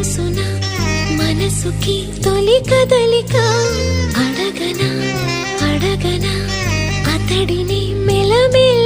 మనసున మనసుకి తొలి కదలిక. అడగన అడగన అతడిని మెలమెల